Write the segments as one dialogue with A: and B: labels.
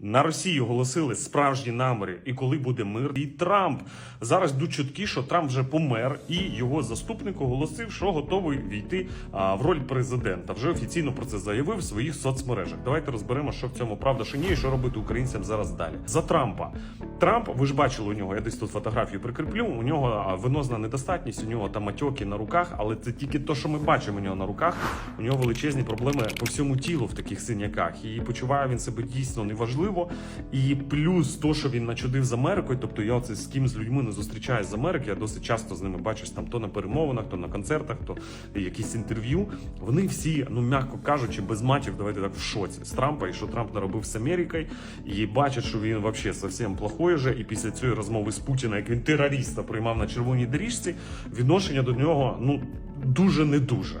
A: На Росії оголосили справжні наміри, і коли буде мир, і Трамп зараз йдуть чутки, що Трамп вже помер, і його заступник оголосив, що готовий війти а, в роль президента. Вже офіційно про це заявив в своїх соцмережах. Давайте розберемо, що в цьому правда, що ні, і що робити українцям зараз далі. За Трампа Трамп, ви ж бачили у нього. Я десь тут фотографію прикріплю. У нього а, венозна недостатність, у нього там матьоки на руках, але це тільки те, що ми бачимо у нього на руках. У нього величезні проблеми по всьому тілу в таких синяках. І почуває він себе дійсно неважливо. І плюс то, що він начудив з Америкою, тобто я оце з ким з людьми не зустрічаюсь з Америки, я досить часто з ними бачусь там то на перемовинах, то на концертах, то якісь інтерв'ю. Вони всі, ну м'яко кажучи, без матів, давайте так в шоці з Трампа і що Трамп наробив з Америкою, і бачать, що він взагалі зовсім плохой же. І після цієї розмови з Путіна, як він терориста приймав на червоній доріжці, відношення до нього ну дуже не дуже.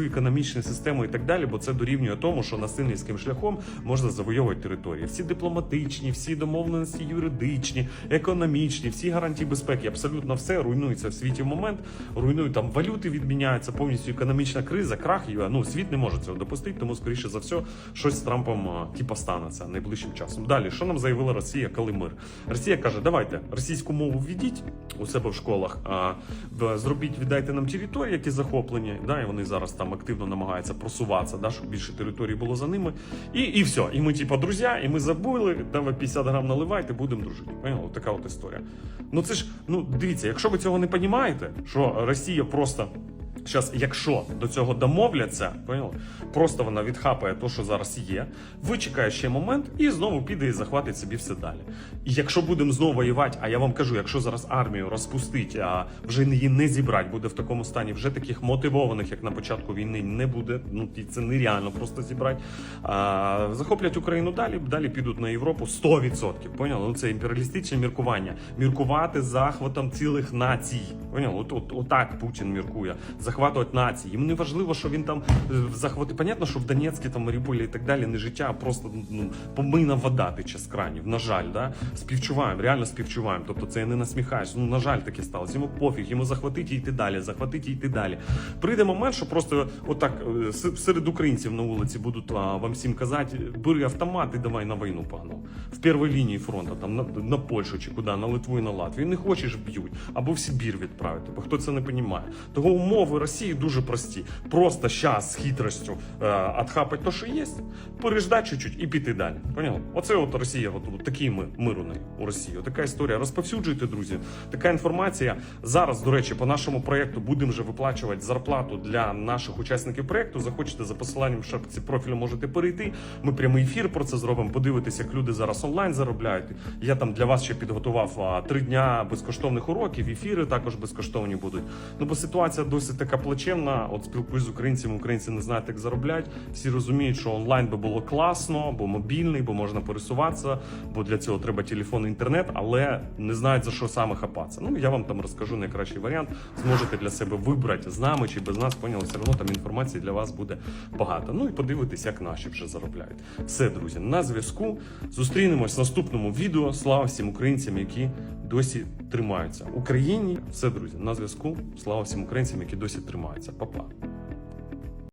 A: всю економічну систему і так далі, бо це дорівнює тому, що насильницьким шляхом можна завойовувати території. Всі дипломатичні, всі домовленості юридичні, економічні, всі гарантії безпеки, абсолютно все руйнується в світі в момент. Руйнують там валюти, відміняються повністю економічна криза, крах її. Ну світ не може цього допустити, тому скоріше за все щось з Трампом типа станеться найближчим часом. Далі, що нам заявила Росія, коли мир? Росія каже: давайте російську мову введіть у себе в школах, а зробіть, віддайте нам території, які захоплені. Да, і вони зараз там активно намагається просуватися, да, щоб більше території було за ними. І, і все. І ми, типа, друзі, і ми забули, давай 50 грам наливайте, будемо дружити. Поняли? Така от історія. Ну це ж, ну дивіться, якщо ви цього не розумієте, що Росія просто. Зараз, якщо до цього домовляться, поняли? просто вона відхапає те, що зараз є, вичекає ще момент і знову піде і захватить собі все далі. І якщо будемо знову воювати, а я вам кажу, якщо зараз армію розпустить, а вже її не зібрати, буде в такому стані, вже таких мотивованих, як на початку війни, не буде. Ну і це нереально просто зібрати. А, захоплять Україну далі, далі підуть на Європу 100%. Поняли? Ну це імперіалістичне міркування. Міркувати захватом цілих націй. Поняли? От, от, отак Путін міркує. Захватувати нації. Йому не важливо, що він там е, захвати. Понятно, що в Донецьку, там Маріуполі і так далі не життя, а просто ну помийна вода тече з кранів. На жаль, да співчуваємо, реально співчуваємо. Тобто це я не насміхаюсь. Ну на жаль, таке сталося. Йому пофіг, йому захватити і йти далі, захватити і йти далі. Прийде момент, що просто отак е, серед українців на вулиці будуть а, вам всім казати, бери автомат і давай на війну погнав. В першій лінії фронту, там на, на Польщу чи куди, на Литву і на Латвію. Не хочеш б'ють, або в Сибір відправити, бо хто це не розуміє. Того умови Росії дуже прості. Просто щас з хитростю е, отхапати те, що є, переждати чуть-чуть і піти далі. Поняли? Оце от Росія, от, от такий ми, мир у неї у Росії. Така історія. Розповсюджуйте, друзі. Така інформація. Зараз, до речі, по нашому проєкту будемо вже виплачувати зарплату для наших учасників проєкту. Захочете за посиланням в шапці профілю можете перейти. Ми прямий ефір про це зробимо. Подивитися, як люди зараз онлайн заробляють. Я там для вас ще підготував три дня безкоштовних уроків. Ефіри також безкоштовні будуть. Ну бо ситуація досить така плачевна. От спілкуюсь з українцями. Українці не знають, як заробляти. Всі розуміють, що онлайн би було класно, бо мобільний, бо можна пересуватися, бо для цього треба телефон, і інтернет, але не знають за що саме хапатися. Ну я вам там розкажу найкращий варіант. Зможете для себе вибрати з нами чи без нас. Поняли, все одно там інформації для вас буде багато. Ну і подивитись, як наші вже заробляють. Все, друзі, на зв'язку. Зустрінемось в наступному відео. Слава всім українцям, які досі тримаються. Україні все, друзі, на зв'язку. Слава всім українцям, які досі тримаються. Па-па.